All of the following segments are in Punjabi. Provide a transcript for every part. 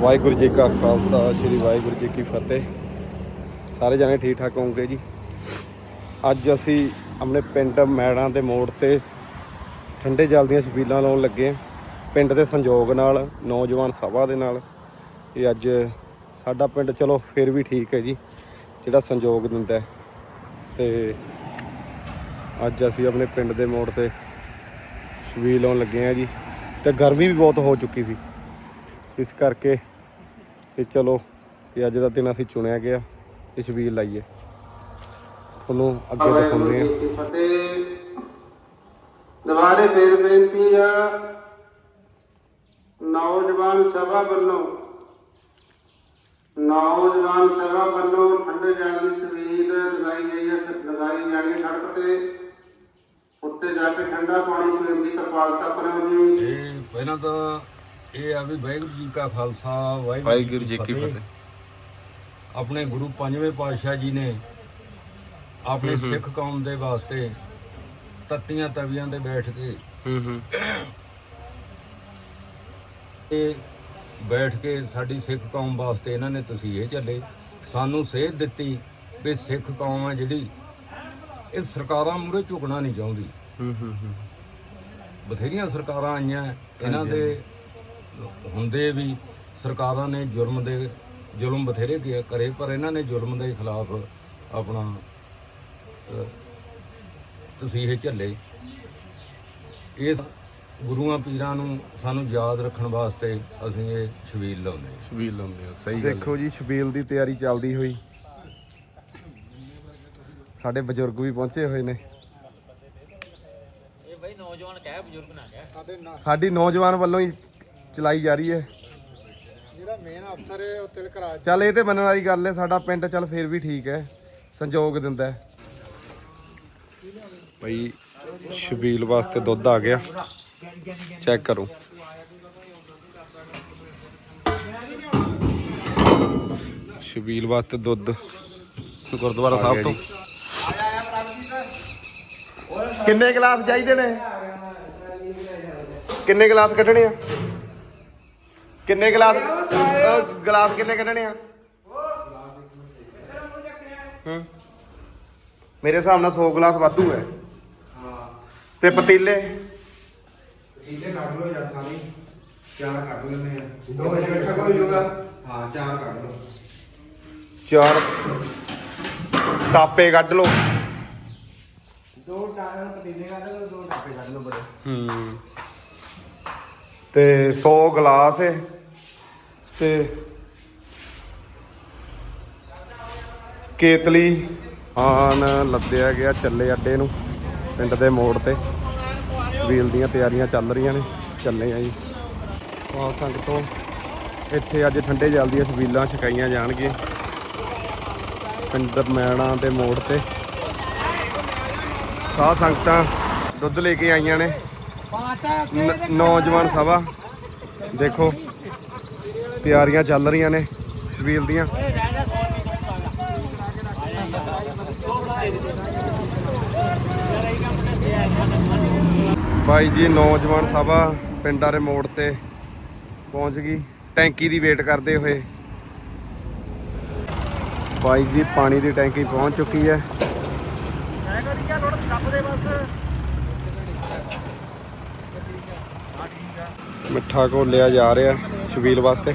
ਵਾਹਿਗੁਰੂ ਜੀ ਕਾ ਖਾਲਸਾ, ਸ੍ਰੀ ਵਾਹਿਗੁਰੂ ਜੀ ਕੀ ਫਤਿਹ। ਸਾਰੇ ਜਾਣੇ ਠੀਕ ਠਾਕ ਹੋਵੋਗੇ ਜੀ? ਅੱਜ ਅਸੀਂ ਆਪਣੇ ਪਿੰਡ ਮੈੜਾਂ ਦੇ ਮੋੜ ਤੇ ਠੰਡੇ ਜਲ ਦੀਆਂ ਛਬੀਲਾਂ ਲਾਉਣ ਲੱਗੇ ਹਾਂ। ਪਿੰਡ ਦੇ ਸੰਯੋਗ ਨਾਲ, ਨੌਜਵਾਨ ਸਭਾ ਦੇ ਨਾਲ। ਇਹ ਅੱਜ ਸਾਡਾ ਪਿੰਡ ਚਲੋ ਫਿਰ ਵੀ ਠੀਕ ਹੈ ਜੀ, ਜਿਹੜਾ ਸੰਯੋਗ ਦਿੰਦਾ ਹੈ। ਤੇ ਅੱਜ ਅਸੀਂ ਆਪਣੇ ਪਿੰਡ ਦੇ ਮੋੜ ਤੇ ਛਬੀਲ ਲਾਉਣ ਲੱਗੇ ਹਾਂ ਜੀ। ਤੇ ਗਰਮੀ ਵੀ ਬਹੁਤ ਹੋ ਚੁੱਕੀ ਸੀ। ਇਸ ਕਰਕੇ ਇਹ ਚਲੋ ਇਹ ਅੱਜ ਦਾ ਦਿਨ ਅਸੀਂ ਚੁਣਿਆ ਗਿਆ। ਇਹ ਛਬੀਲ ਲਾਈਏ। ਤੁਹਾਨੂੰ ਅੱਗੇ ਦਿਖਾਉਂਦੇ ਹਾਂ। ਫਤਿਹ। ਦੁਬਾਰੇ ਫੇਰ ਬੇਨਤੀ ਆ। ਨੌਜਵਾਨ ਸਭਾ ਵੱਲੋਂ ਨੌਜਵਾਨ ਸਭਾ ਵੱਲੋਂ ਠੰਡੇ ਜਲ ਦੀ ਸਵੀਲ ਲਗਾਈ ਗਈ ਹੈ। ਲਗਾਈ ਜਾਣੀ ਸੜਕ ਤੇ। ਉੱਤੇ ਜਾ ਕੇ ਠੰਡਾ ਪਾਣੀ ਪੀਣ ਦੀ ਕਿਰਪਾਲਤਾ ਕਰੋ ਜੀ ਇਹ ਪਹਿਲਾਂ ਤਾਂ ਇਹ ਆ ਵੀ ਵਾਹਿਗੁਰੂ ਜੀ ਕਾ ਖਾਲਸਾ ਵਾਹਿਗੁਰੂ ਜੀ ਕੀ ਫਤਿਹ। ਆਪਣੇ ਗੁਰੂ ਪੰਜਵੇਂ ਪਾਤਸ਼ਾਹ ਜੀ ਨੇ ਆਪਣੇ ਸਿੱਖ ਕੌਮ ਦੇ ਵਾਸਤੇ ਤੱਤੀਆਂ ਤਵੀਆਂ ਤੇ ਬੈਠ ਕੇ ਹੂੰ ਹੂੰ। ਇਹ ਬੈਠ ਕੇ ਸਾਡੀ ਸਿੱਖ ਕੌਮ ਵਾਸਤੇ ਇਹਨਾਂ ਨੇ ਤਸੀਹੇ ਚੱਲੇ। ਸਾਨੂੰ ਸੇਧ ਦਿੱਤੀ ਵੀ ਸਿੱਖ ਕੌਮ ਆ ਜਿਹੜੀ ਇਹ ਸਰਕਾਰਾਂ ਮੂਹਰੇ ਝੁਕਣਾ ਨਹੀਂ ਚਾਹੁੰਦੀ। ਹੂੰ ਹੂੰ ਹੂੰ। ਬਥੇਰੀਆਂ ਸਰਕਾਰਾਂ ਆਈਆਂ ਇਹਨਾਂ ਦੇ ਹੁੰਦੇ ਵੀ ਸਰਕਾਰਾਂ ਨੇ ਜ਼ੁਲਮ ਦੇ ਜ਼ੁਲਮ ਬਥੇਰੇ ਕੀਏ- ਕਰੇ ਪਰ ਇਹਨਾਂ ਨੇ ਜ਼ੁਲਮ ਦੇ ਖਿਲਾਫ ਆਪਣਾ ਅਹ, ਤਸੀਹੇ ਝੱਲੇ। ਇਸ ਗੁਰੂਆਂ ਪੀਰਾਂ ਨੂੰ ਸਾਨੂੰ ਯਾਦ ਰੱਖਣ ਵਾਸਤੇ ਅਸੀਂ ਇਹ ਛਬੀਲ ਲਾਉਂਦੇ ਹਾਂ। ਛਬੀਲ ਲਾਉਂਦੇ ਆ ਸਹੀ ਦੇਖੋ ਜੀ ਛਬੀਲ ਦੀ ਤਿਆਰੀ ਚੱਲਦੀ ਹੋਈ। ਸਾਡੇ ਬਜ਼ੁਰਗ ਵੀ ਪਹੁੰਚੇ ਹੋਏ ਨੇ। ਇਹ ਬਈ ਨੌਜਵਾਨ ਕਹਿ ਬਜ਼ੁਰਗ ਨਾ ਕਹਿ। ਸਾਡੀ ਨੌਜਵਾਨ ਵੱਲੋਂ ਹੀ ਚਲਾਈ ਜਾ ਰਹੀ ਹੈ। ਜਿਹੜਾ ਮੇਨ ਅਫਸਰ ਹੈ ਉਹ ਤਿਲਕ ਰਾਜ ਚੱਲ ਇਹ ਤੇ ਮੰਨਣ ਵਾਲੀ ਗੱਲ ਹੈ ਸਾਡਾ ਪਿੰਡ ਚੱਲ ਫੇਰ ਵੀ ਠੀਕ ਹੈ ਸੰਯੋਗ ਦਿੰਦਾ ਹੈ। ਭਾਈ ਛਬੀਲ ਵਾਸਤੇ ਦੁੱਧ ਆ ਗਿਆ। ਚੈੱਕ ਕਰੋ। ਛਬੀਲ ਵਾਸਤੇ ਦੁੱਧ ਗੁਰਦੁਆਰਾ ਸਾਹਿਬ ਤੋਂ। ਕਿੰਨੇ ਗਲਾਸ ਚਾਹੀਦੇ ਨੇ? ਕਿੰਨੇ ਗਲਾਸ ਕੱਢਣੇ ਆ? ਕਿੰਨੇ ਗਲਾਸ? ਅਹ, ਗਲਾਸ ਕਿੰਨੇ ਕੱਢਣੇ ਆ? ਹੂੰ। ਮੇਰੇ ਹਿਸਾਬ ਨਾਲ 100 ਗਲਾਸ ਵਾਧੂ ਹੈ। ਤੇ ਪਤੀਲੇ? ਇਹਦੇ ਕੱਢ ਲਓ ਯਾਰ ਸਾਰੇ। ਚਾਰ ਕੱਢ ਲੈਣੇ ਆ। ਦੋ ਵਜੇ ਬੈਠਾ ਕੋਈ ਜੂਗਾ ਹਾਂ ਚਾਰ ਕੱਢ ਲਓ। ਚਾਰ। ਟਾਪੇ ਕੱਢ ਲਓ। ਦੋ ਚਾਰ ਪਤੀਲੇ ਕੱਢ ਲਓ ਦੋ ਟਾਪੇ ਕੱਢ ਲਓ ਬੜੇ। ਹੂੰ। ਤੇ 100 ਗਲਾਸ ਹੈ ਤੇ ਕੇਤਲੀ ਆਨ ਲੱਦਿਆ ਗਿਆ ਚੱਲੇ ਅੱਡੇ ਨੂੰ, ਪਿੰਡ ਦੇ ਮੋੜ ਤੇ। ਵੀਲ ਦੀਆਂ ਤਿਆਰੀਆਂ ਚੱਲ ਰਹੀਆਂ ਨੇ, ਚੱਲੇ ਆ ਜੀ। ਆ ਸੰਗਤੋਂ ਇੱਥੇ ਅੱਜ ਠੰਡੇ ਜਲ ਦੀਆਂ ਸਬੀਲਾਂ ਛਕਾਈਆਂ ਜਾਣਗੀਆਂ। ਪਿੰਡ ਮੈਣਾ ਦੇ ਮੋੜ ਤੇ। ਸਾਹ ਸੰਗਤਾਂ ਦੁੱਧ ਲੈ ਕੇ ਆਈਆਂ ਨੇ ਨੌਜਵਾਨ ਸਭਾ, ਦੇਖੋ। ਤਿਆਰੀਆਂ ਚੱਲ ਰਹੀਆਂ ਨੇ ਛਬੀਲ ਦੀਆਂ। ਬਾਈ ਜੀ, ਨੌਜਵਾਨ ਸਭਾ ਪਿੰਡਾਂ ਦੇ ਮੋੜ ਤੇ ਪਹੁੰਚ ਗਈ। ਟੈਂਕੀ ਦੀ ਵੇਟ ਕਰਦੇ ਹੋਏ। ਬਾਈ ਜੀ, ਪਾਣੀ ਦੀ ਟੈਂਕੀ ਪਹੁੰਚ ਚੁੱਕੀ ਹੈ। ਮਿੱਠਾ ਘੋਲਿਆ ਜਾ ਰਿਹਾ ਸ਼ਬੀਲ ਵਾਸਤੇ।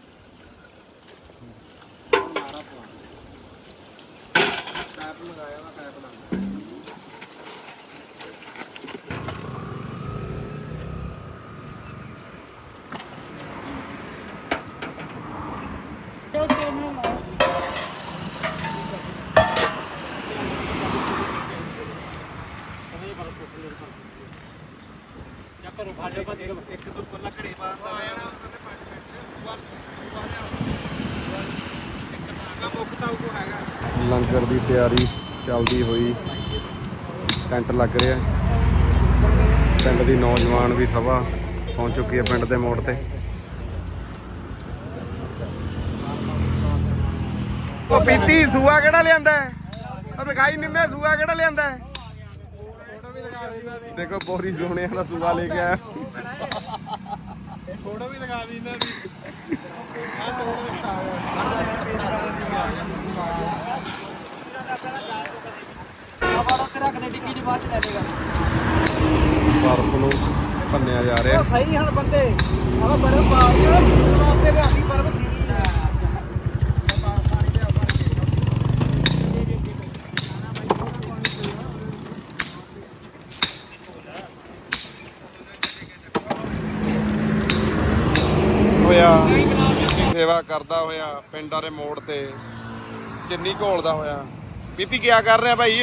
ਲੰਗਰ ਦੀ ਤਿਆਰੀ ਚੱਲਦੀ ਹੋਈ। ਟੈਂਟ ਲੱਗ ਰਿਹਾ। ਪਿੰਡ ਦੀ ਨੌਜਵਾਨ ਵੀ ਸਭਾ ਪਹੁੰਚ ਚੁੱਕੀ ਹੈ ਪਿੰਡ ਦੇ ਮੋੜ ਤੇ। ਉਹ ਪੀਤੀ, ਸੂਆ ਕਿਹੜਾ ਲਿਆਂਦਾ ਹੈ? ਉਹ ਦਿਖਾਈ ਨਿੰਮੇ, ਸੂਆ ਕਿਹੜਾ ਲਿਆਂਦਾ ਹੈ? ਦੇਖੋ, ਬੋਰੀ ਸੋਹਣੇ ਦਾ ਸੂਆ ਲੈ ਕੇ ਆਇਆ। ਫੋਟੋ ਵੀ ਦਿਖਾ ਦੀ ਇਹਨਾਂ ਦੀ। ਬਰਫ ਨੂੰ ਭੰਨਿਆ ਜਾ ਰਿਹਾ। ਸਹੀ ਹਨ ਬੰਦੇ। ਆਹ ਬਰਫ ਪਾ ਰਿਹਾ ਵਾਸਤੇ ਲਿਆਦੀ ਬਰਫ ਸੀਣੀ ਹੈ ਹੋਇਆ ਪੀਤੀ ਸੇਵਾ ਕਰਦਾ ਹੋਇਆ ਪਿੰਡਾਂ ਦੇ ਮੋੜ ਤੇ ਚੰਨੀ ਘੋਲਦਾ ਹੋਇਆ। ਪੀਤੀ ਕਿਆ ਕਰ ਰਿਹਾ ਭਾਈ?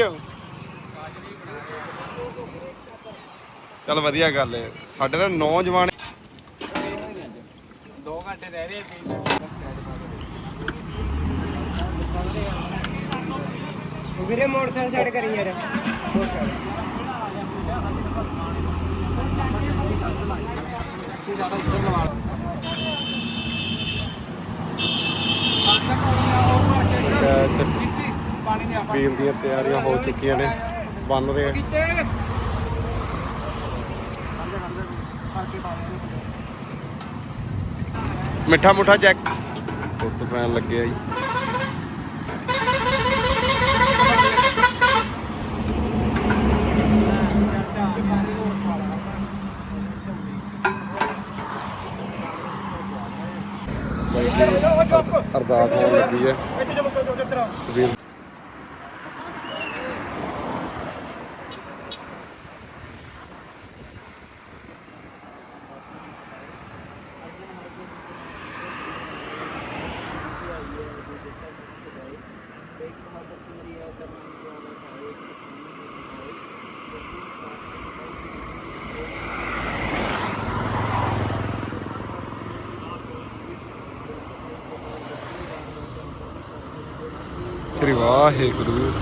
ਚਲ ਵਧੀਆ ਗੱਲ ਹੈ ਸਾਡੇ ਤਾਂ ਨੌਜਵਾਨ 2 ਘੰਟੇ ਰਹਿ ਰਹੇ ਵੀਰੇ ਮੋਟਰਸਾਈਕਲ ਛੱਡ ਕਰੀ ਯਾਰ। ਪੀਣ ਦੀਆਂ ਤਿਆਰੀਆਂ ਹੋ ਚੁੱਕੀਆਂ ਨੇ, ਬਣ ਰਹੇ ਮਿੱਠਾ ਮੁੱਠਾ ਚੈੱਕ ਉੱਤ ਪੈਣ ਲੱਗਿਆ ਜੀ। ਅਰਦਾਸ ਹੋਣ ਲੱਗੀ ਹੈ। ਵਾਹਿਗੁਰੂ।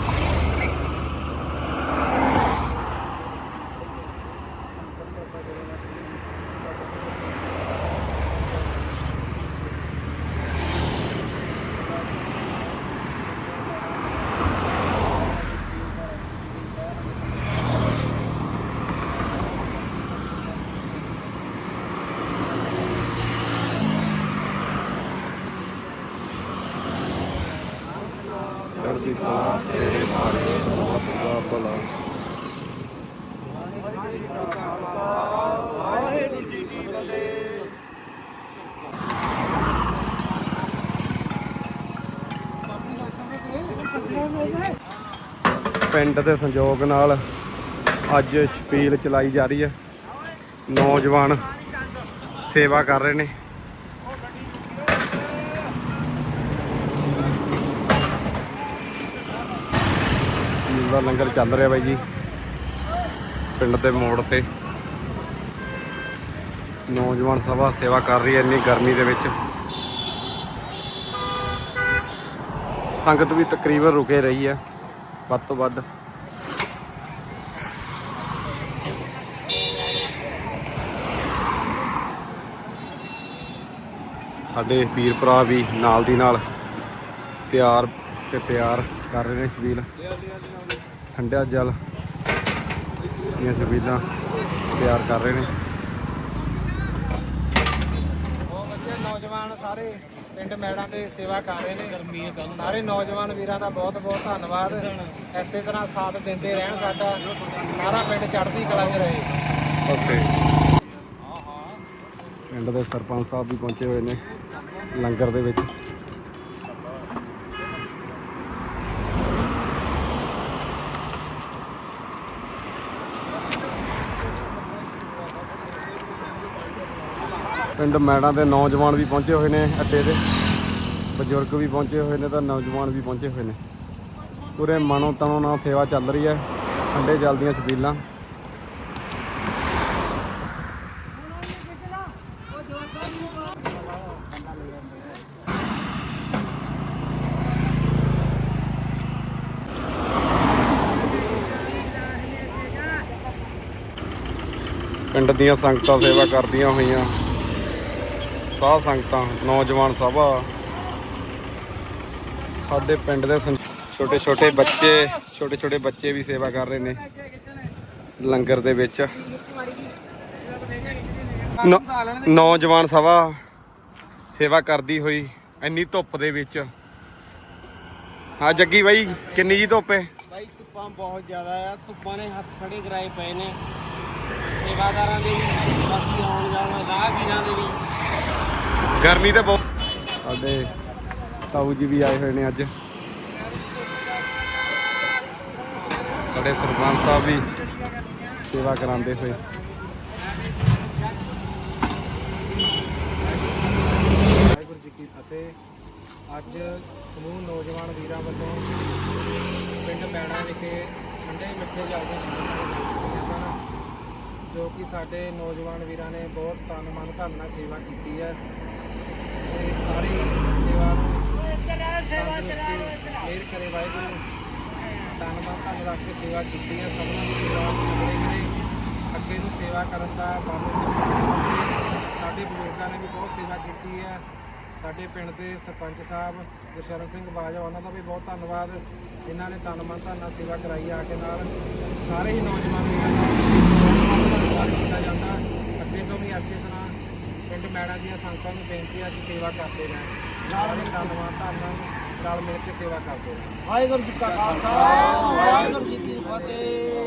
ਪਿੰਡ ਦੇ ਸੰਯੋਗ ਨਾਲ ਅੱਜ ਛਪੀਲ ਚਲਾਈ ਜਾ ਰਹੀ ਹੈ। ਨੌਜਵਾਨ ਸੇਵਾ ਕਰ ਰਹੇ ਨੇ। ਛਪੀਲ ਦਾ ਲੰਗਰ ਚੱਲ ਰਿਹਾ ਬਾਈ ਜੀ। ਪਿੰਡ ਦੇ ਮੋੜ ਤੇ। ਨੌਜਵਾਨ ਸਭਾ ਸੇਵਾ ਕਰ ਰਹੀ ਹੈ ਇੰਨੀ ਗਰਮੀ ਦੇ ਵਿੱਚ। ਸੰਗਤ ਵੀ ਤਕਰੀਬਨ ਰੁਕੇ ਰਹੀ ਹੈ, ਵੱਧ ਤੋਂ ਵੱਧ। ਸਾਡੇ ਵੀਰ ਭਰਾ ਵੀ ਨਾਲ ਦੀ ਨਾਲ ਤਿਆਰ ਤੇ ਪਿਆਰ ਕਰ ਰਹੇ ਨੇ ਛਬੀਲ ਠੰਡਾ ਜਲ ਦੀਆਂ ਛਬੀਲਾਂ ਤਿਆਰ ਕਰ ਰਹੇ ਨੇ। ਬਹੁਤ ਵਧੀਆ ਨੌਜਵਾਨ ਸਾਰੇ। ਪਿੰਡ ਮੈੜਾਂ ਤੇ ਸੇਵਾ ਕਰ ਰਹੇ ਨੇ। ਸਾਰੇ ਨੌਜਵਾਨ ਵੀਰਾਂ ਦਾ ਬਹੁਤ ਬਹੁਤ ਧੰਨਵਾਦ। ਐਸੇ ਤਰ੍ਹਾਂ ਸਾਥ ਦਿੰਦੇ ਰਹਿਣ ਸਾਡਾ। ਸਾਰਾ ਪਿੰਡ ਚੜ੍ਹਦੀ ਕਲਾ 'ਚ ਰਹੇ। ਓਕੇ। ਪਿੰਡ ਦੇ ਸਰਪੰਚ ਸਾਹਿਬ ਵੀ ਪਹੁੰਚੇ ਹੋਏ ਨੇ। ਲੰਗਰ ਦੇ ਵਿੱਚ। ਪਿੰਡ ਮੈੜਾਂ ਦੇ ਨੌਜਵਾਨ ਵੀ ਪਹੁੰਚੇ ਹੋਏ ਨੇ ਅੱਡੇ ਤੇ ਬਜ਼ੁਰਗ ਵੀ ਪਹੁੰਚੇ ਹੋਏ ਨੇ ਤਾਂ ਨੌਜਵਾਨ ਵੀ ਪਹੁੰਚੇ ਹੋਏ ਨੇ। ਪੂਰੇ ਮਨੋਂ ਤਨੋਂ ਨਾਲ ਸੇਵਾ ਚੱਲ ਰਹੀ ਹੈ। ਠੰਡੇ ਜਲ ਦੀਆਂ ਛਬੀਲਾਂ। ਪਿੰਡ ਦੀਆਂ ਸੰਗਤਾਂ ਸੇਵਾ ਕਰਦੀਆਂ ਹੋਈਆਂ। ਸਾਧ ਸੰਗਤਾਂ, ਨੌਜਵਾਨ ਸਭਾ ਸਾਡੇ ਪਿੰਡ ਦੇ ਛੋਟੇ ਛੋਟੇ ਬੱਚੇ ਛੋਟੇ ਛੋਟੇ ਬੱਚੇ ਵੀ ਸੇਵਾ ਕਰ ਰਹੇ ਨੇ ਲੰਗਰ ਦੇ ਵਿੱਚ। ਨੌਜਵਾਨ ਸਭਾ ਸੇਵਾ ਕਰਦੀ ਹੋਈ, ਇੰਨੀ ਧੁੱਪ ਦੇ ਵਿੱਚ। ਹਾਂ, ਜੱਗੀ ਬਾਈ, ਕਿੰਨੀ ਜੀ ਧੁੱਪ ਹੈ ਬਾਈ, ਧੁੱਪਾਂ ਬਹੁਤ ਜ਼ਿਆਦਾ ਆ। ਧੁੱਪਾਂ ਨੇ ਹੱਥ ਖੜੇ ਕਰਾਏ ਪਏ ਨੇ। ਸੇਵਾਦਾਰਾਂ ਦੇ ਵੀ, ਬਾਕੀ ਆਉਣ ਜਾਣ ਰਾਹਗੀਰਾਂ ਦੇ ਵੀ। ਗਰਮੀ ਤਾਂ ਬਹੁਤ ਸਾਡੇ ਤਾਊ ਜੀ ਵੀ ਆਏ ਹੋਏ ਨੇ ਅੱਜ। ਸਾਡੇ ਸਰਪੰਚ ਸਾਹਿਬ ਵੀ ਸੇਵਾ ਕਰਾਉਂਦੇ ਹੋਏ। ਵਾਹਿਗੁਰੂ ਜੀ ਕੀ ਫਤਿਹ। ਅੱਜ ਸਮੂਹ ਨੌਜਵਾਨ ਵੀਰਾਂ ਵੱਲੋਂ ਪਿੰਡ ਮੈਣਾ ਵਿਖੇ ਠੰਡੇ ਮਿੱਠੇ ਜਲ ਦੇ ਸੰਬੰਧ ਸਨ ਜੋ ਕਿ ਸਾਡੇ ਨੌਜਵਾਨ ਵੀਰਾਂ ਨੇ ਬਹੁਤ ਤਨ ਮਨ ਧਨ ਨਾਲ ਸੇਵਾ ਕੀਤੀ ਹੈ। ਤੇ ਸਾਰੀ ਸੇਵਾ ਨੂੰ ਤੰਦਰੁਸਤੀ ਕਰੇ ਵਾਹਿਗੁਰੂ ਤਨ ਮਨ ਧਨ ਰੱਖ ਕੇ ਸੇਵਾ ਕੀਤੀ ਹੈ ਸਭ ਦੀ ਸੇਵਾ ਅਗਲੇ ਕਰੇ ਅੱਗੇ ਨੂੰ ਸੇਵਾ ਕਰਨ ਦਾ ਮਨ ਸਾਡੇ ਬਜ਼ੁਰਗਾਂ ਨੇ ਵੀ ਬਹੁਤ ਸੇਵਾ ਕੀਤੀ ਹੈ ਸਾਡੇ ਪਿੰਡ ਦੇ ਸਰਪੰਚ ਸਾਹਿਬ ਗੁਰਸ਼ਰਨ ਸਿੰਘ ਬਾਜਵਾ ਉਹਨਾਂ ਦਾ ਵੀ ਬਹੁਤ ਧੰਨਵਾਦ ਜਿਨ੍ਹਾਂ ਨੇ ਤਨ ਮਨ ਧਨ ਨਾਲ ਸੇਵਾ ਕਰਾਈ ਆ ਕੇ ਨਾਲ ਸਾਰੇ ਹੀ ਨੌਜਵਾਨ ਵੀਰਾਂ ਦਾ ਧੰਨਵਾਦ ਕੀਤਾ ਜਾਂਦਾ ਅੱਗੇ ਤੋਂ ਵੀ ਇਸੇ ਤਰ੍ਹਾਂ ਪਿੰਡ ਮੈਣਾ ਦੀਆਂ ਸੰਗਤਾਂ ਨੂੰ ਬੇਨਤੀ ਹੈ ਕਿ ਸੇਵਾ ਕਰਦੇ ਰਹਿਣ। ਨਾਲ ਧੰਨਵਾਦ ਧੰਨ ਨਾਲ ਮਿਲ ਕੇ ਸੇਵਾ ਕਰਦੇ ਰਹਿਣ। ਵਾਹਿਗੁਰੂ ਜੀ ਕਾ ਖਾਲਸਾ, ਵਾਹਿਗੁਰੂ ਜੀ ਕੀ ਫਤਿਹ।